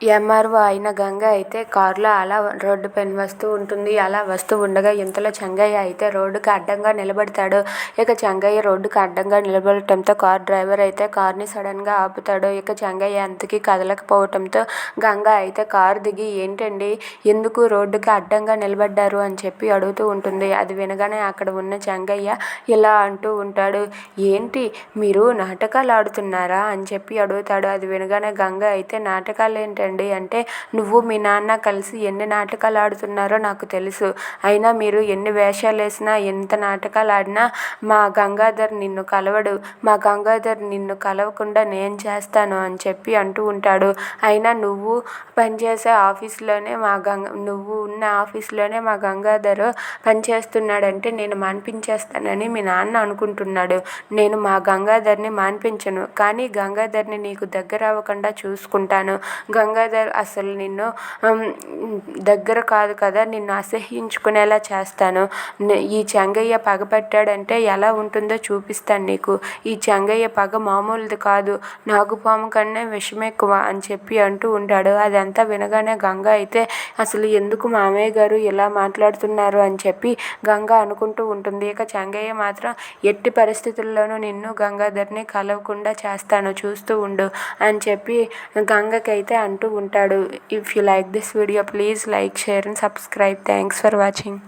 MRO అయిన గంగ అయితే కారులో అలా రోడ్డు పైన వస్తూ ఉంటుంది. అలా వస్తూ ఉండగా ఇంతలో చెంగయ్య అయితే రోడ్డుకి అడ్డంగా నిలబడతాడు. ఇక చెంగయ్య రోడ్డుకి అడ్డంగా నిలబడటంతో కార్ డ్రైవర్ అయితే కార్ని సడన్గా ఆపుతాడు. ఇక చెంగయ్య అంతకీ కదలకపోవటంతో గంగ అయితే కారు దిగి ఏంటండి? ఎందుకు రోడ్డుకి అడ్డంగా నిలబడ్డారు? అని చెప్పి అడుగుతూ ఉంటుంది. అది వినగానే అక్కడ ఉన్న చెంగయ్య ఇలా అంటూ ఉంటాడు ఏంటి? మీరు నాటకాలు ఆడుతున్నారా? అని చెప్పి అడుగుతాడు. అది వినగానే గంగ అయితే నాటకాలు ఏంటంటే ఏంటండి అంటే నువ్వు మీ నాన్న కలిసి ఎన్ని నాటకాలు ఆడుతున్నారో నాకు తెలుసు. అయినా మీరు ఎన్ని వేషాలు వేసినా ఎంత నాటకాలు ఆడినా మా గంగాధర్ నిన్ను కలవడు. మా గంగాధర్ నిన్ను కలవకుండా నేను చేస్తాను అని చెప్పి అంటూ ఉంటాడు. అయినా నువ్వు పనిచేసే ఆఫీస్లోనే మా గంగ నువ్వు ఉన్న ఆఫీస్లోనే మా గంగాధర్ పనిచేస్తున్నాడంటే నేను మాన్పించేస్తానని మీ నాన్న అనుకుంటున్నాడు. నేను మా గంగాధర్ని మాన్పించను. కానీ గంగాధర్ని నీకు దగ్గర అవ్వకుండా చూసుకుంటాను. గంగాధర్ అసలు నిన్ను దగ్గర కాదు కదా నిన్ను అసహ్యించుకునేలా చేస్తాను. ఈ చెంగయ్య పగ పట్టాడంటే ఎలా ఉంటుందో చూపిస్తాను నీకు. ఈ చెంగయ్య పగ మామూలుది కాదు నాగుపాము కన్నా విషం ఎక్కువ అని చెప్పి అంటూ ఉంటాడు. అదంతా వినగానే గంగ అయితే అసలు ఎందుకు మామయ్య గారు ఇలా మాట్లాడుతున్నారు? అని చెప్పి గంగ అనుకుంటూ ఉంటుంది. ఇక చెంగయ్య మాత్రం ఎట్టి పరిస్థితుల్లోనూ నిన్ను గంగాధర్ని కలవకుండా చేస్తాను చూస్తూ ఉండు అని చెప్పి గంగకైతే అంటూ ఉంటాడు. If you like this video please like share and subscribe thanks for watching